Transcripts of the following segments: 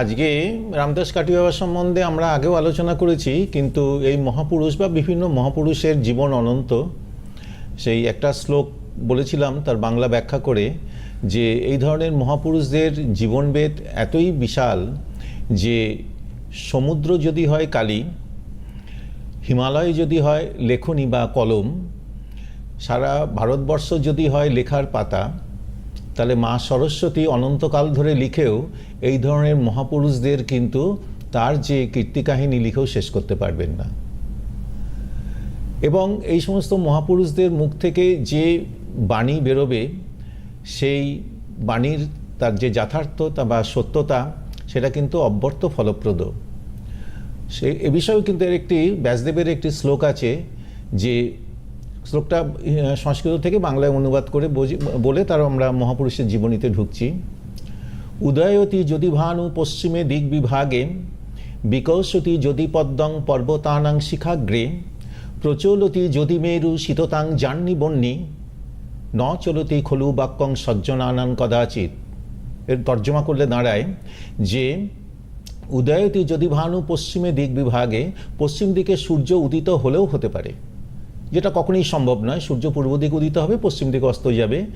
আজকে রামদাস কাঠিবাবা সম্বন্ধে আমরা আগেও আলোচনা করেছি, কিন্তু এই মহাপুরুষ বা বিভিন্ন মহাপুরুষের জীবন অনন্ত, সেই একটা শ্লোক বলেছিলাম তার বাংলা ব্যাখ্যা করে যে এই ধরনের মহাপুরুষদের জীবনবেদ এতই বিশাল যে সমুদ্র যদি হয় কালী, হিমালয় যদি হয় লেখনী বা কলম, সারা ভারতবর্ষ যদি হয় লেখার পাতা তাহলে মা সরস্বতী অনন্তকাল ধরে লিখেও এই ধরনের মহাপুরুষদের কিন্তু তার যে কীর্তিকাহিনী লিখেও শেষ করতে পারবেন না। এবং এই সমস্ত মহাপুরুষদের মুখ থেকে যে বাণী বেরোবে, সেই বাণীর তার যে যথার্থতা বা সত্যতা, সেটা কিন্তু অব্যর্থ ফলপ্রদ। সে, এ বিষয়েও কিন্তু এর একটি, ব্যাসদেবের একটি শ্লোক আছে যে শ্লোকটা সংস্কৃত থেকে বাংলায় অনুবাদ করে বলে তার আমরা মহাপুরুষের জীবনীতে ঢুকছি। উদয়তি যদি ভানু পশ্চিমে দিক বিভাগে বিকশতি যদি পদ্মং পর্বতানাং শিখাগ্রে, প্রচলতি যদি মেরু শীততাং জান্নি বন্যি ন চলতি খলু বাক্যং সজ্জনানান কদাচিৎ। এর তর্জমা করলে দাঁড়ায় যে, উদয়তি যদি ভানু পশ্চিমে দিক বিভাগে, পশ্চিম দিকে সূর্য উদিত হলেও হতে পারে। যেটা কখনোই সম্ভব নয়। সূর্য পূর্ব দিকে উদিত হবে পশ্চিম দিকে অস্ত যাবে।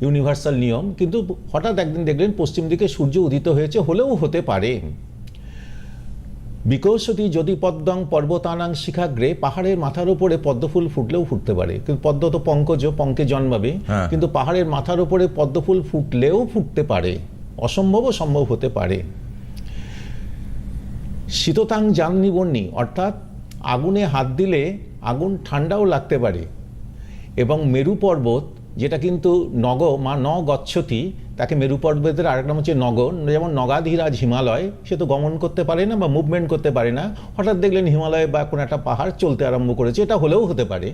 ইউনিভার্সাল নিয়ম। কিন্তু হঠাৎ একদিন দেখলেন পশ্চিম দিকে সূর্য উদিত হয়েছে হলেও হতে পারে। বিকৌশতী যদি পদ্মং পর্বতানাং শিখাগ্রে পাহাড়ের মাথার উপরে পদ্মফুল ফুটলেও ফুটতে পারে। কিন্তু পদ্ম তো পঙ্কজ পঙ্কে জন্মাবে। হ্যাঁ। কিন্তু পাহাড়ের মাথার উপরে পদ্মফুল ফুটলেও ফুটতে পারে। অসম্ভবও সম্ভব হতে পারে। শীততাং জাননি বন্যি অর্থাৎ আগুনে হাত দিলে আগুন ঠান্ডাও লাগতে পারে। এবং মেরু পর্বত যেটা কিন্তু নগ, মা ন গচ্ছতি তাকে মেরু পর্বতের আরেক নাম হচ্ছে নগ, যেমন নগাধিরাজ হিমালয়, সে তো গমন করতে পারে না বা মুভমেন্ট করতে পারে না। হঠাৎ দেখলেন হিমালয় বা কোনো একটা পাহাড় চলতে আরম্ভ করেছে, এটা হলেও হতে পারে।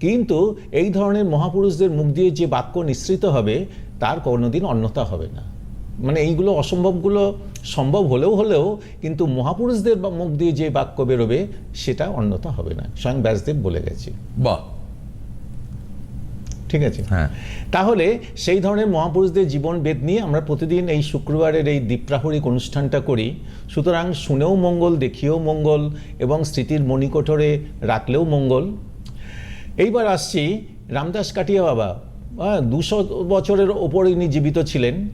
কিন্তু এই ধরনের মহাপুরুষদের মুখ দিয়ে যে বাক্য নিঃসৃত হবে, তার কোনোদিন অন্যতা হবে না। মানে এইগুলো অসম্ভবগুলো সম্ভব হলেও হলেও কিন্তু মহাপুরুষদের বা মুখ দিয়ে যে বাক্য বেরোবে সেটা অন্যতা হবে না। স্বয়ং ব্যাসদেব বলে গেছে। বাহ। ঠিক আছে? হ্যাঁ। তাহলে সেই ধরনের মহাপুরুষদের জীবন বেদ নিয়ে আমরা প্রতিদিন এই শুক্রবারের এই দীপ্রাহরিক অনুষ্ঠানটা করি। সুতরাং শুনেও মঙ্গল দেখিয়েও মঙ্গল এবং স্মৃতির মণিকোঠরে রাখলেও মঙ্গল। এইবার আসছি রামদাস কাটিয়া বাবা। দুশো বছরের ওপর ইনি জীবিত ছিলেন।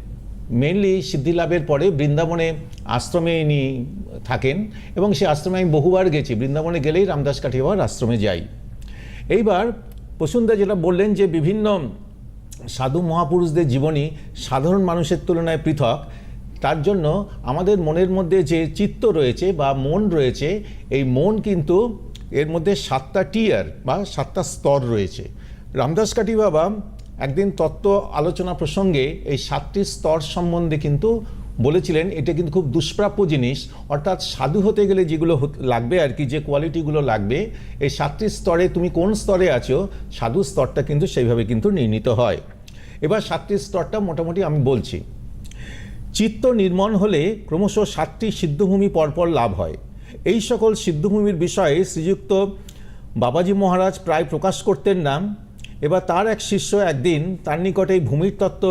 মেনলি সিদ্ধিলাভের পরে বৃন্দাবনে আশ্রমে ইনি থাকেন এবং সেই আশ্রমে আমি বহুবার গেছি। বৃন্দাবনে গেলেই রামদাস কাঠিয়া বাবার আশ্রমে যাই। এইবার প্রসুন্দা যেটা বললেন যে বিভিন্ন সাধু মহাপুরুষদের জীবনী সাধারণ মানুষের তুলনায় পৃথক, তার জন্য আমাদের মনের মধ্যে যে চিত্ত রয়েছে বা মন রয়েছে, এই মন কিন্তু এর মধ্যে সাতটা টিয়ার বা সাতটা স্তর রয়েছে। রামদাস কাঠি বাবা একদিন তত্ত্ব আলোচনা প্রসঙ্গে এই সাতটি স্তর সম্বন্ধে কিন্তু বলেছিলেন, এটা কিন্তু খুব দুষ্প্রাপ্য জিনিস। অর্থাৎ সাধু হতে গেলে যেগুলো লাগবে আর কি, যে কোয়ালিটিগুলো লাগবে, এই সাতটি স্তরে তুমি কোন স্তরে আছো, সাধু স্তরটা কিন্তু সেইভাবে কিন্তু নির্ণীত হয়। এবার সাতটি স্তরটা মোটামুটি আমি বলছি। চিত্ত নির্মল হলে ক্রমশ সাতটি সিদ্ধভূমি পরপর লাভ হয়। এই সকল সিদ্ধভূমির বিষয়ে শ্রীযুক্ত বাবাজি মহারাজ প্রায় প্রকাশ করতেন না। এবার তার এক শিষ্য একদিন তার নিকটে ভূমির তত্ত্ব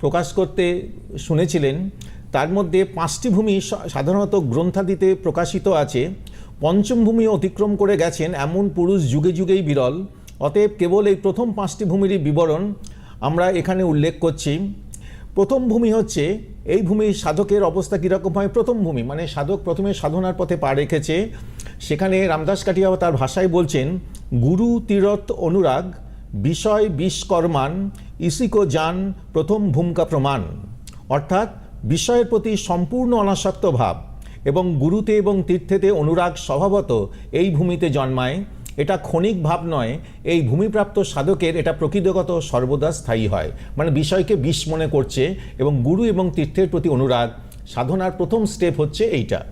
প্রকাশ করতে শুনেছিলেন। তার মধ্যে পাঁচটি ভূমি সাধারণত গ্রন্থাদিতে প্রকাশিত আছে। পঞ্চম ভূমি অতিক্রম করে গেছেন এমন পুরুষ যুগে যুগেই বিরল। অতএব কেবল এই প্রথম পাঁচটি ভূমিরই বিবরণ আমরা এখানে উল্লেখ করছি। প্রথম ভূমি হচ্ছে, এই ভূমির সাধকের অবস্থা কীরকম হয়? প্রথম ভূমি মানে সাধক প্রথমে সাধনার পথে পা রেখেছে। সেখানে রামদাস কাঠিয়া তার ভাষায় বলছেন, গুরু তীরথ অনুরাগ বিষয় বিষ্কর্মান, ইসিকো যান প্রথম ভূমিকা প্রমাণ। অর্থাৎ বিষয়ের প্রতি সম্পূর্ণ অনাসক্ত ভাব এবং গুরুতে এবং তীর্থেতে অনুরাগ স্বভাবত এই ভূমিতে জন্মায়। এটা ক্ষণিক ভাব নয়, এই ভূমিপ্রাপ্ত সাধকের এটা প্রকৃতিগত সর্বদা স্থায়ী হয়। মানে বিষয়কে বিষ মনে করছে এবং গুরু এবং তীর্থের প্রতি অনুরাগ সাধনার প্রথম স্টেপ হচ্ছে এইটা।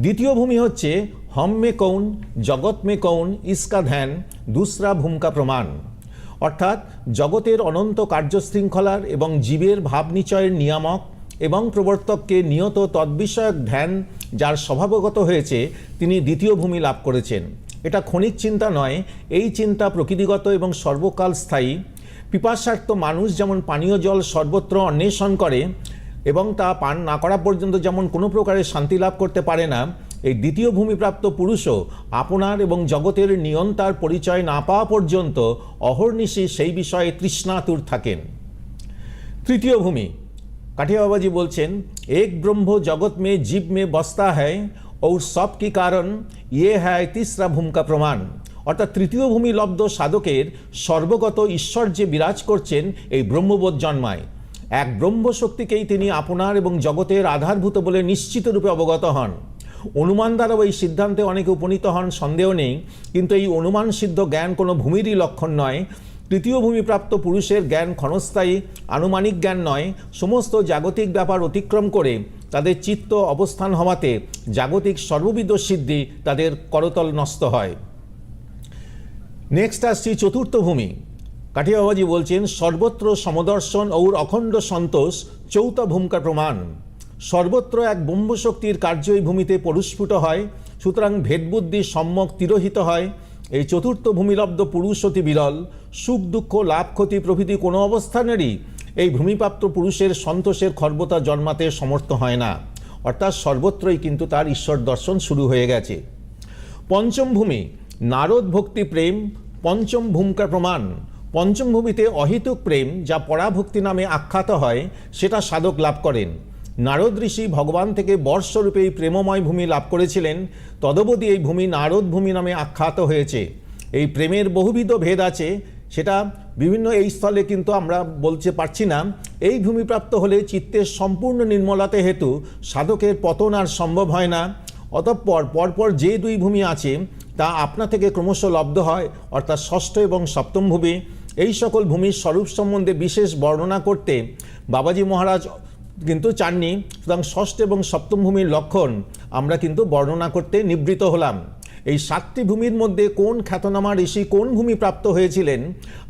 দ্বিতীয় ভূমি হচ্ছে হম মে কৌন জগৎ মে কৌন, ইস্কা ধ্যান, দুসরা ভূমিকা প্রমাণ। অর্থাৎ জগতের অনন্ত কার্যশৃঙ্খলার এবং জীবের ভাব নিচয়ের নিয়ামক এবং প্রবর্তককে নিয়ত তদ্বিষয়ক ধ্যান যার স্বভাবগত হয়েছে, তিনি দ্বিতীয় ভূমি লাভ করেছেন। এটা ক্ষণিক চিন্তা নয়, এই চিন্তা প্রকৃতিগত এবং সর্বকাল স্থায়ী। পিপাসার্থ মানুষ যেমন পানীয় জল সর্বত্র অন্বেষণ করে এবং তা পান না করা পর্যন্ত যেমন কোনো প্রকারের শান্তি লাভ করতে পারে না এই দ্বিতীয় ভূমিপ্রাপ্ত পুরুষও আপনার এবং জগতের নিয়ন্তার পরিচয় না পাওয়া পর্যন্ত অহর্নিশি সেই বিষয়ে তৃষ্ণাতুর থাকেন। তৃতীয় ভূমি, কাঠিয়া বাবাজি বলছেন, এক ব্রহ্ম জগৎ মে জীব মে বস্তা হ্যায় और সব কি কারণ? ইয়ে হ্যায় তিসরা ভূমিকা প্রমাণ। অর্থাৎ তৃতীয় ভূমি লব্ধ সাধকের সর্বগত ঈশ্বর যে বিরাজ করছেন এই ব্রহ্মবোধ জন্মায়। এক ব্রহ্মশক্তিকেই তিনি আপনার এবং জগতের আধারভূত বলে নিশ্চিত রূপে অবগত হন। অনুমান দ্বারাও এই সিদ্ধান্তে অনেকে উপনীত হন, সন্দেহ নেই। কিন্তু এই অনুমান সিদ্ধ জ্ঞান কোনো ভূমিরই লক্ষণ নয়। তৃতীয় ভূমিপ্রাপ্ত পুরুষের জ্ঞান ক্ষণস্থায়ী, আনুমানিক জ্ঞান নয়। সমস্ত জাগতিক ব্যাপার অতিক্রম করে তাদের চিত্ত অবস্থান হওয়াতে জাগতিক সর্ববিধ সিদ্ধি তাদের করতল নষ্ট হয়। নেক্সট আসছি চতুর্থ ভূমি। কাঠিয়া বাবাজি বলছেন, সর্বত্র সমদর্শন ওর অখণ্ড সন্তোষ চৌথ ভূমিকা প্রমাণ। সর্বত্র এক ব্রহ্মশক্তির কার্য এই ভূমিতে পরিস্ফুট হয়, সুতরাং ভেদবুদ্ধি সম্যক তিরোহিত হয়। এই চতুর্থ ভূমিলব্ধ পুরুষ অতি বিরল, সুখ, দুঃখ, লাভ, ক্ষতি প্রভৃতি কোনো অবস্থানেরই এই ভূমিপ্রাপ্ত পুরুষের সন্তোষের খর্বতা জন্মাতে সমর্থ হয় না। অর্থাৎ সর্বত্রই কিন্তু তার ঈশ্বর দর্শন শুরু হয়ে গেছে। পঞ্চম ভূমি, নারদ ভক্তি প্রেম, পঞ্চম ভূমিকা প্রমাণ। পঞ্চম ভূমিতে অহিতুক প্রেম, যা পরাভক্তি নামে আখ্যাত হয়, সেটা সাধক লাভ করেন। নারদ ঋষি ভগবান থেকে বর্ষরূপে এই প্রেমময় ভূমি লাভ করেছিলেন তদবধি এই ভূমি নারদ ভূমি নামে আখ্যাত হয়েছে। এই প্রেমের বহুবিধ ভেদ আছে, সেটা বিভিন্ন এই স্থলে কিন্তু আমরা বলতে পারছি না। এই ভূমিপ্রাপ্ত হলে চিত্তের সম্পূর্ণ নির্মলাতে হেতু সাধকের পতন আর সম্ভব হয় না। অতঃপর, পরপর যে দুই ভূমি আছে, তা আপনা থেকে ক্রমশ লব্ধ হয়, অর্থাৎ ষষ্ঠ এবং সপ্তম ভূমি। এই সকল ভূমির স্বরূপ সম্বন্ধে বিশেষ বর্ণনা করতে বাবাজি মহারাজ কিন্তু চাননি। সুতরাং ষষ্ঠ এবং সপ্তম ভূমির লক্ষণ আমরা কিন্তু বর্ণনা করতে নিবৃত হলাম। এই সাতটি ভূমির মধ্যে কোন খ্যাতনামা ঋষি কোন ভূমি প্রাপ্ত হয়েছিলেন?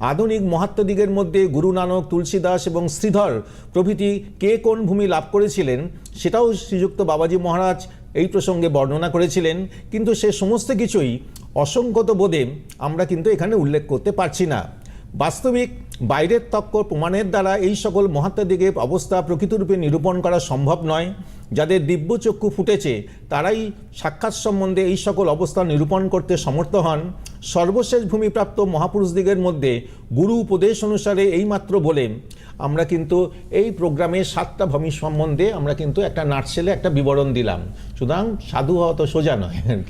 আধুনিক মহাত্মদিগের মধ্যে গুরু নানক, তুলসীদাস এবং শ্রীধর প্রভৃতি কে কোন ভূমি লাভ করেছিলেন? সেটাও শ্রীযুক্ত বাবাজি মহারাজ এই প্রসঙ্গে বর্ণনা করেছিলেন। কিন্তু সে সমস্ত কিছুই অসংগত বোধে আমরা কিন্তু এখানে উল্লেখ করতে পারছি না। বাস্তবিক বাইরের তক্ক প্রমাণের দ্বারা এই সকল মহাত্মাদিগের অবস্থা প্রকৃতরূপে নিরূপণ করা সম্ভব নয়। যাদের দিব্যচক্ষু ফুটেছে, তারাই সাক্ষাৎ সম্বন্ধে এই সকল অবস্থা নিরূপণ করতে সমর্থ হন। সর্বশেষ ভূমিপ্রাপ্ত মহাপুরুষদিগের মধ্যে গুরু উপদেশ অনুসারে এইমাত্র বলে আমরা কিন্তু এই প্রোগ্রামে সাতটা ভূমি সম্বন্ধে আমরা কিন্তু একটা নাটসেলে একটা বিবরণ দিলাম। সুতরাং সাধু হওয়া তো সোজা নয়।